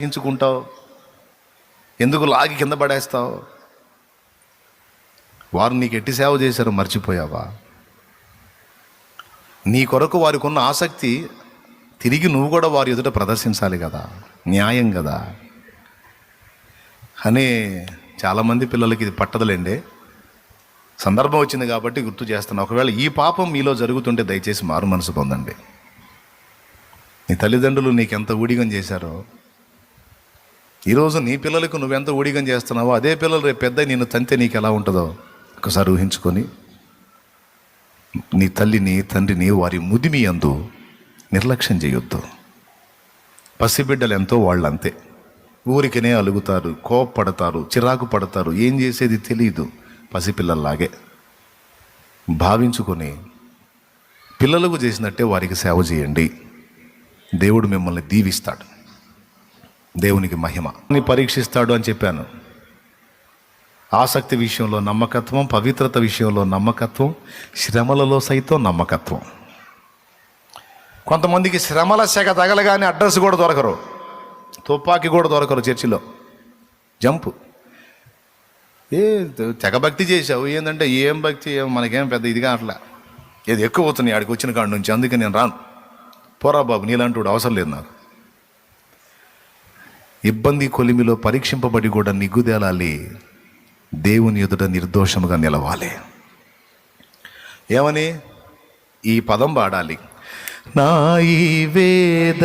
తగ్గించుకుంటావు? ఎందుకు లాగి కింద పడేస్తావు? వారు నీకు ఎట్టి సేవ చేశారు మర్చిపోయావా? నీ కొరకు వారికి ఉన్న ఆసక్తి తిరిగి నువ్వు కూడా వారి ఎదుట ప్రదర్శించాలి కదా. న్యాయం కదా. అని చాలామంది పిల్లలకి ఇది పట్టదులేండి. సందర్భం వచ్చింది కాబట్టి గుర్తు చేస్తాను ఒకవేళ ఈ పాపం మీలో జరుగుతుంటే దయచేసి మారు మనసు పొందండి. నీ తల్లిదండ్రులు నీకెంత ఊడిగం చేశారో ఈరోజు నీ పిల్లలకు నువ్వెంత ఊడిగం చేస్తున్నావో అదే పిల్లలు రేపు పెద్ద నిన్ను తంతే నీకు ఎలా ఉంటుందో ఒకసారి ఊహించుకొని నీ తల్లిని తండ్రిని వారి ముదిమి అందు నిర్లక్ష్యం చేయొద్దు. పసిబిడ్డలు ఎంతో వాళ్ళంతే. ఊరికినే ఊరికనే అలుగుతారు కోపపడతారు చిరాకు పడతారు ఏం చేసేది తెలియదు పసిపిల్లల్లాగే. భావించుకొని పిల్లలకు చేసినట్టే వారికి సేవ చేయండి. దేవుడు మిమ్మల్ని దీవిస్తాడు. దేవునికి మహిమ. ని పరీక్షిస్తాడు అని చెప్పాను. ఆసక్తి విషయంలో నమ్మకత్వం పవిత్రత విషయంలో నమ్మకత్వం శ్రమలలో సైతం నమ్మకత్వం. కొంతమందికి శ్రమల సెగ తగలగానే అడ్రస్ కూడా దొరకరు. తుపాకీ కూడా దొరకరు చర్చిలో. జంపు. ఏ తెగ భక్తి చేసావు ఏంటంటే ఏం భక్తి? ఏం మనకేం పెద్ద ఇదిగా అట్లా ఏది ఎక్కువ అవుతుంది? ఆడికి వచ్చిన కాడి నుంచి అందుకే నేను రాను. పోరా బాబు నీలాంటి అవసరం లేదు నాకు. ఇబ్బంది కొలిమిలో పరీక్షింపబడి కూడా నిగ్గుదేలాలి దేవుని ఎదుట నిర్దోషముగా నిలవాలి. ఏమని? ఈ పదం పాడాలి. నా ఈ వేద